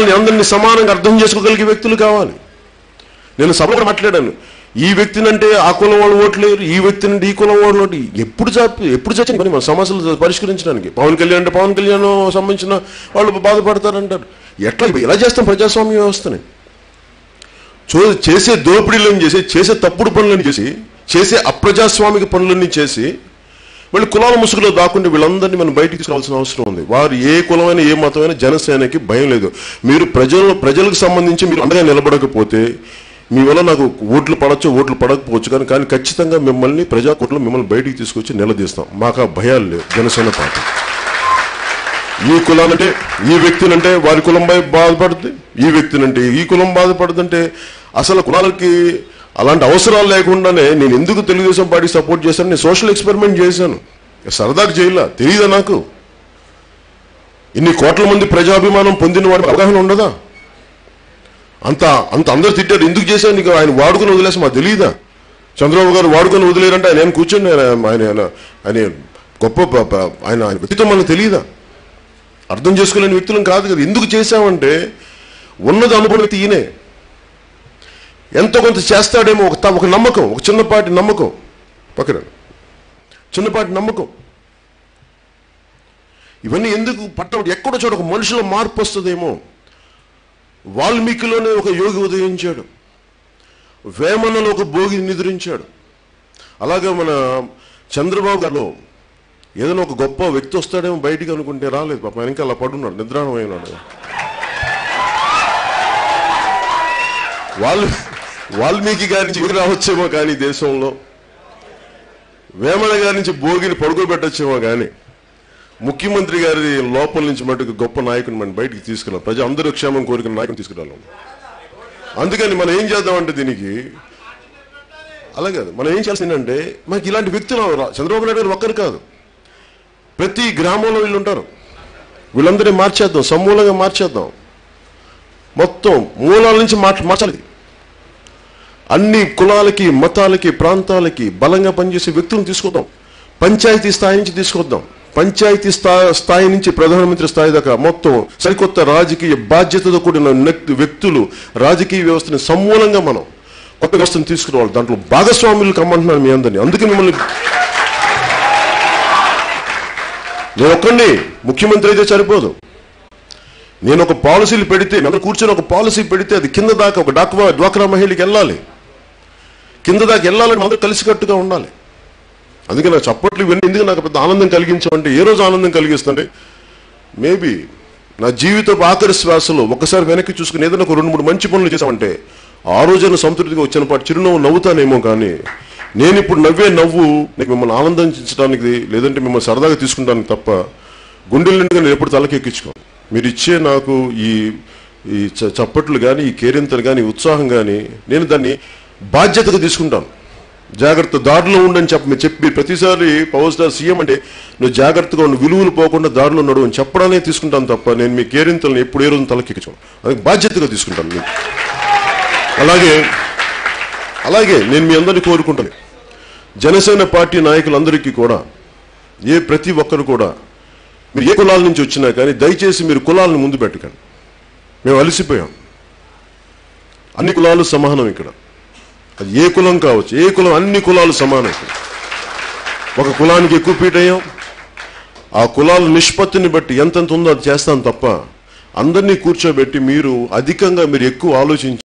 కులాలని అందరినీ సమానంగా అర్థం చేసుకోగలిగే వ్యక్తులు కావాలి. నేను సభలో కూడా మాట్లాడాను. ఈ వ్యక్తిని అంటే ఆ కులం వాళ్ళు ఓట్లేరు ఈ వ్యక్తినంటే ఈ కులం వాళ్ళు ఓట్లు ఎప్పుడు ఎప్పుడు చచ్చిన పని మన సమస్యలు పరిష్కరించడానికి. పవన్ కళ్యాణ్ అంటే పవన్ కళ్యాణ్ సంబంధించిన వాళ్ళు బాధపడతారంటారు. ఎట్లా ఎలా చేస్తాం ప్రజాస్వామ్య వ్యవస్థని? చూ చేసే దోపిడీలను చేసి చేసే తప్పుడు పనులను చేసి చేసే అప్రజాస్వామిక పనులన్నీ చేసి వీళ్ళు కులాల ముసుగులో దాక్కుంటే వీళ్ళందరినీ మనం బయటికి తీసుకోవాల్సిన అవసరం ఉంది. వారు ఏ కులమైన ఏ మతమైన జనసేనకి భయం లేదు. మీరు ప్రజలు ప్రజలకు సంబంధించి మీరు అండగా నిలబడకపోతే మీ వల్ల నాకు ఓట్లు పడచ్చు ఓట్లు పడకపోవచ్చు కానీ కానీ ఖచ్చితంగా మిమ్మల్ని ప్రజాకోటలు మిమ్మల్ని బయటికి తీసుకొచ్చి నిలదీస్తాం. మాకు ఆ భయాలు లేవు. జనసేన పార్టీ. ఈ కులాలంటే ఈ వ్యక్తినంటే వారి కులంపై బాధపడుతుంది ఈ వ్యక్తినంటే ఈ కులం బాధపడుతుంటే అసలు కులాలకి అలాంటి అవసరాలు లేకుండానే నేను ఎందుకు తెలుగుదేశం పార్టీ సపోర్ట్ చేశాను నేను సోషల్ ఎక్స్పెరిమెంట్ చేశాను. సరదాకు చేయలా తెలియదా నాకు? ఇన్ని కోట్ల మంది ప్రజాభిమానం పొందిన వాడికి అవగాహన ఉండదా? అంత అంత అందరు తిట్టారు ఎందుకు చేశాను నీకు ఆయన వాడుకుని వదిలేసి మాకు తెలియదా చంద్రబాబు గారు వాడుకొని వదిలేరంటే ఆయన ఏం కూర్చొని ఆయన ఆయన ఆయన- గొప్ప ఆయన ఆయన వ్యక్తిత్వం మనకు తెలియదా అర్థం చేసుకోలేని వ్యక్తులం కాదు కదా ఎందుకు చేశామంటే ఉన్నది అనుభవం ఈయనే. ఎంతో కొంత చేస్తాడేమో ఒక ఒక నమ్మకం ఒక చిన్నపాటి నమ్మకం. పక్కన. చిన్నపాటి నమ్మకం. ఇవన్నీ ఎందుకు పట్టబడి ఎక్కడో చోట ఒక మనుషుల మార్పు వస్తుందేమో. వాల్మీకిలోనే ఒక యోగి ఉదయించాడు. వేమనలో ఒక భోగి నిద్రించాడు. అలాగే మన చంద్రబాబు గారు ఏదైనా ఒక గొప్ప వ్యక్తి వస్తాడేమో బయటికి అనుకుంటే రాలేదు పాప వెనక అలా పడున్నాడు నిద్రాణమైనాడు వాళ్ళు వాల్మీకి గారి నుంచి రావచ్చేమో కానీ దేశంలో. వేమన గారి నుంచి భోగిని పడుకోబెట్టొచ్చేమో కానీ ముఖ్యమంత్రి గారి లోపల నుంచి మటుకు గొప్ప నాయకుని మనం బయటికి తీసుకురాం ప్రజా అందరూ క్షేమం కోరికన నాయకుని తీసుకురాలి అందుకని మనం ఏం చేద్దామంటే దీనికి అలాగే మనం ఏం చేయాల్సిందంటే మనకి ఇలాంటి వ్యక్తులు చంద్రబాబు నాయుడు గారు ఒక్కరు కాదు. ప్రతి గ్రామంలో వీళ్ళు ఉంటారు. వీళ్ళందరినీ మార్చేద్దాం. సమూలంగా మార్చేద్దాం. మొత్తం మూలాల నుంచి మార్చాలి. అన్ని కులాలకి మతాలకి ప్రాంతాలకి బలంగా పనిచేసే వ్యక్తులను తీసుకొద్దాం. పంచాయతీ స్థాయి నుంచి తీసుకొద్దాం. పంచాయతీ స్థాయి స్థాయి నుంచి ప్రధానమంత్రి స్థాయి దాకా మొత్తం సరికొత్త రాజకీయ బాధ్యతతో కూడిన వ్యక్తులు రాజకీయ వ్యవస్థని సమూలంగా మనం కొత్త వ్యవస్థను తీసుకురావాలి. దాంట్లో భాగస్వాములు కమ్మంటున్నాను మీ అందరినీ. అందుకే మిమ్మల్ని నేను ఒక్కడిని ముఖ్యమంత్రి అయితే సరిపోదు. నేను ఒక పాలసీలు పెడితే అందరూ కూర్చొని ఒక పాలసీ పెడితే అది కింద దాకా ఒక డాక్వా డ్వాక్రా మహిళకి వెళ్ళాలి. కింద దాకా వెళ్ళాలని అందరూ కలిసికట్టుగా ఉండాలి. అందుకే నాకు చప్పట్లు ఇవన్నీ ఎందుకు నాకు పెద్ద ఆనందం కలిగించమంటే ఏ రోజు ఆనందం కలిగిస్తుంటే మేబీ నా జీవితపు ఆఖరి శ్వాసలో ఒకసారి వెనక్కి చూసుకుని ఏదైనా ఒక రెండు మూడు మంచి పనులు చేసామంటే ఆ రోజున సంతృప్తిగా వచ్చిన పాటు చిరునవ్వు నవ్వుతానేమో కానీ నేను ఇప్పుడు నవ్వే నవ్వు నీకు మిమ్మల్ని ఆనందించడానికి లేదంటే మిమ్మల్ని సరదాగా తీసుకుంటానికి తప్ప గుండెల నిండుగా నేను ఎప్పుడు తలకెక్కించుకో మీరు ఇచ్చే నాకు ఈ ఈ చ- చప్పట్లు కానీ ఈ కేరింతలు కానీ ఉత్సాహం కానీ నేను దాన్ని బాధ్యతగా తీసుకుంటాం. జాగ్రత్త దారిలో ఉండని చెప్ప మీరు చెప్పి ప్రతిసారి పవర్ స్టార్ సీఎం అంటే నువ్వు జాగ్రత్తగా ఉన్న విలువలు పోకుండా దారిలో నడువు అని చెప్పడానే తీసుకుంటాను తప్ప నేను మీ కేరింతలను ఎప్పుడు ఏ రోజు తలకెక్కించాను అది బాధ్యతగా తీసుకుంటాను మీకు అలాగే అలాగే నేను మీ అందరినీ కోరుకుంటాను జనసేన పార్టీ నాయకులందరికీ కూడా ఏ ప్రతి ఒక్కరు కూడా మీరు ఏ కులాల నుంచి వచ్చినా కానీ దయచేసి మీరు కులాలను ముందు పెట్టకండి. మేము అలసిపోయాం. అన్ని కులాలు సమానం ఇక్కడ. అది ఏ కులం కావచ్చు ఏ కులం అన్ని కులాలు సమానం ఒక కులానికి ఎక్కువ పీటయ్యాం. ఆ కులాల నిష్పత్తిని బట్టి ఎంతెంత ఉందో అది చేస్తాం తప్ప అందరినీ కూర్చోబెట్టి మీరు అధికంగా మీరు ఎక్కువ ఆలోచించి